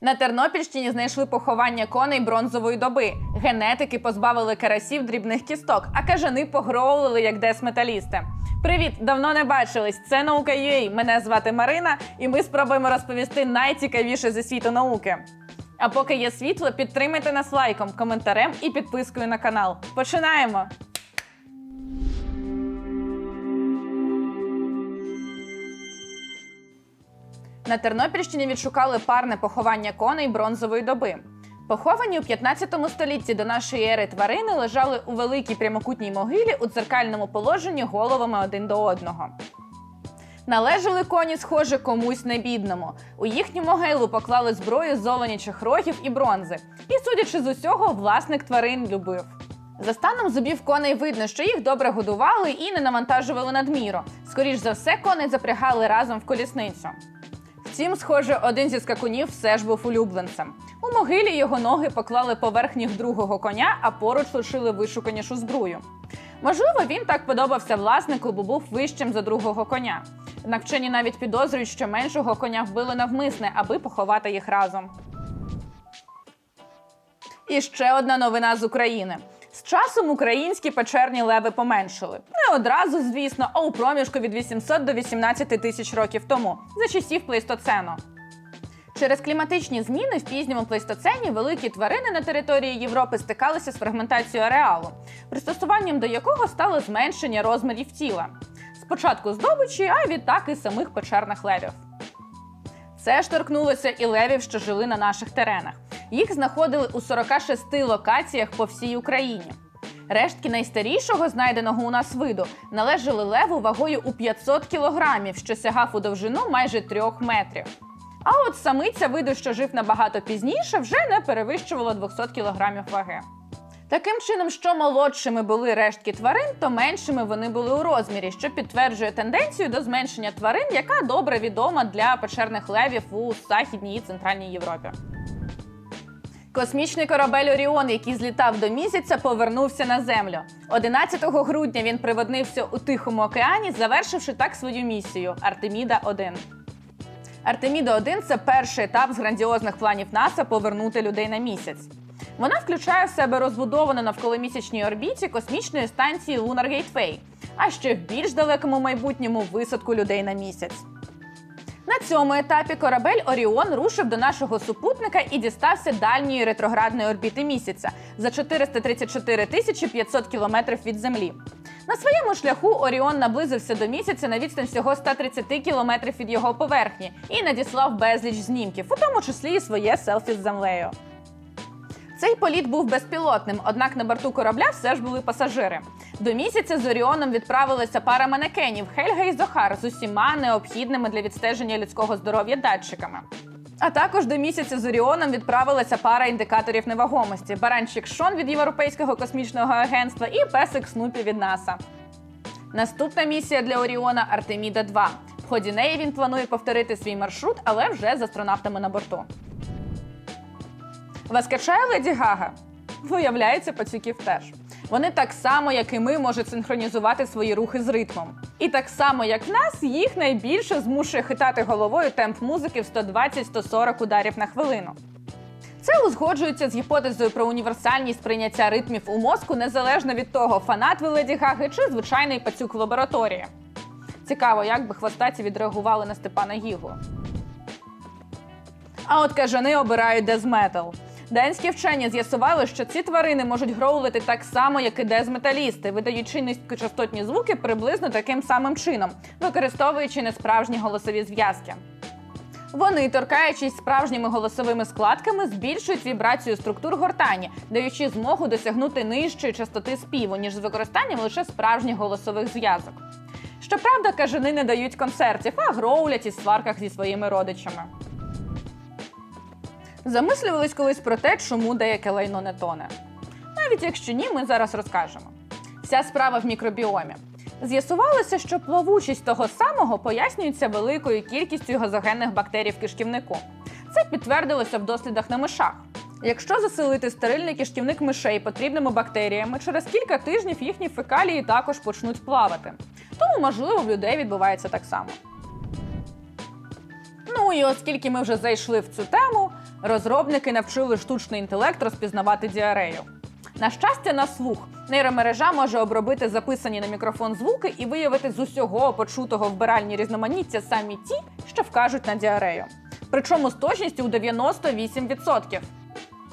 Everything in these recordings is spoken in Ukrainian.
На Тернопільщині знайшли поховання коней бронзової доби. Генетики позбавили карасів дрібних кісток, а кажани погровували як десметалісти. Привіт! Давно не бачились. Це наука UA. Мене звати Марина, і ми спробуємо розповісти найцікавіше зі світу науки. А поки є світло, підтримайте нас лайком, коментарем і підпискою на канал. Починаємо! На Тернопільщині відшукали парне поховання коней бронзової доби. Поховані у 15 столітті до нашої ери тварини лежали у великій прямокутній могилі у дзеркальному положенні головами один до одного. Належали коні, схоже, комусь небідному. У їхню могилу поклали зброю з рогів і бронзи. І, судячи з усього, власник тварин любив. За станом зубів коней видно, що їх добре годували і не навантажували надміру. Скоріш за все, коней запрягали разом в колісницю. Втім, схоже, один зі скакунів все ж був улюбленцем. У могилі його ноги поклали поверх ніг другого коня, а поруч лишили вишуканішу збрую. Можливо, він так подобався власнику, бо був вищим за другого коня. Однак вчені навіть підозрюють, що меншого коня вбили навмисне, аби поховати їх разом. І ще одна новина з України. З часом українські печерні леви поменшили. Не одразу, звісно, а у проміжку від 800 до 18 тисяч років тому, за часів плейстоцену. Через кліматичні зміни в пізньому плейстоцені великі тварини на території Європи стикалися з фрагментацією ареалу, пристосуванням до якого стало зменшення розмірів тіла. Спочатку здобичі, а відтак і самих печерних левів. Це ж торкнулося і левів, що жили на наших теренах. Їх знаходили у 46 локаціях по всій Україні. Рештки найстарішого, знайденого у нас виду, належали леву вагою у 500 кілограмів, що сягав у довжину майже 3 метрів. А от самиця виду, що жив набагато пізніше, вже не перевищувала 200 кілограмів ваги. Таким чином, що молодшими були рештки тварин, то меншими вони були у розмірі, що підтверджує тенденцію до зменшення тварин, яка добре відома для печерних левів у Західній і Центральній Європі. Космічний корабель Оріон, який злітав до місяця, повернувся на землю. 11 грудня він приводнився у Тихому океані, завершивши так свою місію Артеміда 1 Артеміда 1 це перший етап з грандіозних планів НАСА повернути людей на місяць. Вона включає в себе розбудовану навколомісячній орбіті космічної станції Lunar Gateway, а ще в більш далекому майбутньому висадку людей на місяць. На цьому етапі корабель Оріон рушив до нашого супутника і дістався дальньої ретроградної орбіти місяця за 434 тисячі 500 кілометрів від Землі. На своєму шляху Оріон наблизився до місяця на відстань всього 130 кілометрів від його поверхні і надіслав безліч знімків, у тому числі і своє селфі з землею. Цей політ був безпілотним, однак на борту корабля все ж були пасажири. До місяця з Оріоном відправилася пара манекенів Хельга і Зохар з усіма необхідними для відстеження людського здоров'я датчиками. А також до місяця з Оріоном відправилася пара індикаторів невагомості: баранчик Шон від Європейського космічного агентства і песик Снупі від НАСА. Наступна місія для Оріона Артеміда 2 В ході неї він планує повторити свій маршрут, але вже з астронавтами на борту. Вас качає Леді Гага? Виявляється, пацюків теж. Вони так само, як і ми, можуть синхронізувати свої рухи з ритмом. І так само, як нас, їх найбільше змушує хитати головою темп музики в 120-140 ударів на хвилину. Це узгоджується з гіпотезою про універсальність прийняття ритмів у мозку незалежно від того, фанат ви Леді Гаги чи звичайний пацюк в лабораторії. Цікаво, як би хвостаті відреагували на Степана Гігу. А от кажани обирають дезметал. Данські вчені з'ясували, що ці тварини можуть гроулити так само, як і дезметалісти, видаючи низькочастотні звуки приблизно таким самим чином, використовуючи несправжні голосові зв'язки. Вони, торкаючись справжніми голосовими складками, збільшують вібрацію структур гортані, даючи змогу досягнути нижчої частоти співу, ніж з використанням лише справжніх голосових зв'язок. Щоправда, кажани не дають концертів, а гроулять із сварках зі своїми родичами. Замислювались колись про те, чому деяке лайно не тоне. Навіть якщо ні, ми зараз розкажемо. Вся справа в мікробіомі. З'ясувалося, що плавучість того самого пояснюється великою кількістю газогенних бактерій в кишківнику. Це підтвердилося в дослідах на мишах. Якщо заселити стерильний кишківник мишей потрібними бактеріями, через кілька тижнів їхні фекалії також почнуть плавати. Тому, можливо, в людей відбувається так само. Ну і оскільки ми вже зайшли в цю тему, Розробники навчили штучний інтелект розпізнавати діарею. На щастя, на слух нейромережа може обробити записані на мікрофон звуки і виявити з усього почутого вбиральні різноманіття самі ті, що вкажуть на діарею. Причому з точністю у 98%.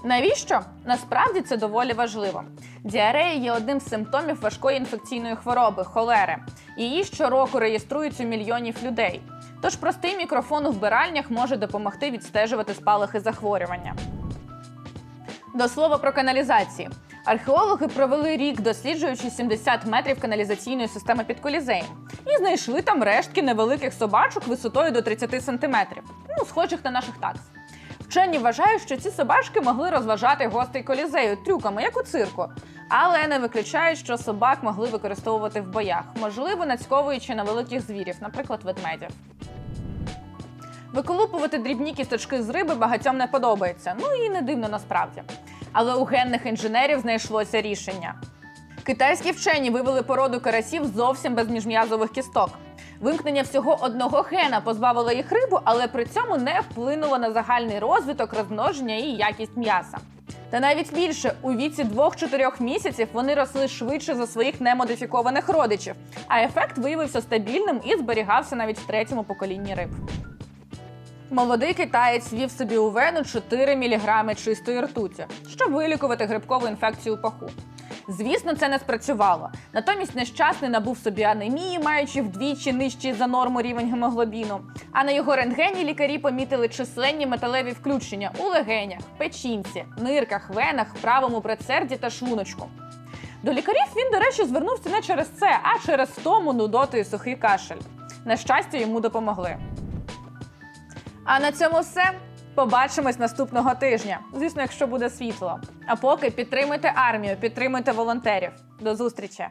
Навіщо? Насправді це доволі важливо. Діарея є одним з симптомів важкої інфекційної хвороби холери. Її щороку реєструють у мільйонів людей. Тож простий мікрофон у вбиральнях може допомогти відстежувати спалахи захворювання. До слова про каналізації. Археологи провели рік, досліджуючи 70 метрів каналізаційної системи під колізеєм, і знайшли там рештки невеликих собачок висотою до 30 сантиметрів, ну, схожих на наших такс. Вчені вважають, що ці собачки могли розважати гостей колізею трюками, як у цирку, але не виключають, що собак могли використовувати в боях, можливо, нацьковуючи на великих звірів, наприклад, ведмедів. Виколупувати дрібні кісточки з риби багатьом не подобається. Ну і не дивно насправді. Але у генних інженерів знайшлося рішення. Китайські вчені вивели породу карасів зовсім без міжм'язових кісток. Вимкнення всього одного гена позбавило їх рибу, але при цьому не вплинуло на загальний розвиток, розмноження і якість м'яса. Та навіть більше у віці 2-4 місяців вони росли швидше за своїх немодифікованих родичів, а ефект виявився стабільним і зберігався навіть в третьому поколінні риб. Молодий китаєць вів собі у вену 4 мг чистої ртуті, щоб вилікувати грибкову інфекцію паху. Звісно, це не спрацювало. Натомість нещасний набув собі анемії, маючи вдвічі нижчий за норму рівень гемоглобіну. А на його рентгені лікарі помітили численні металеві включення у легенях, печінці, нирках, венах, правому предсерді та шлуночку. До лікарів він, до речі, звернувся не через це, а через втому, нудоту і сухий кашель. На щастя, йому допомогли. А на цьому все. Побачимось наступного тижня. Звісно, якщо буде світло. А поки підтримуйте армію, підтримуйте волонтерів. До зустрічі!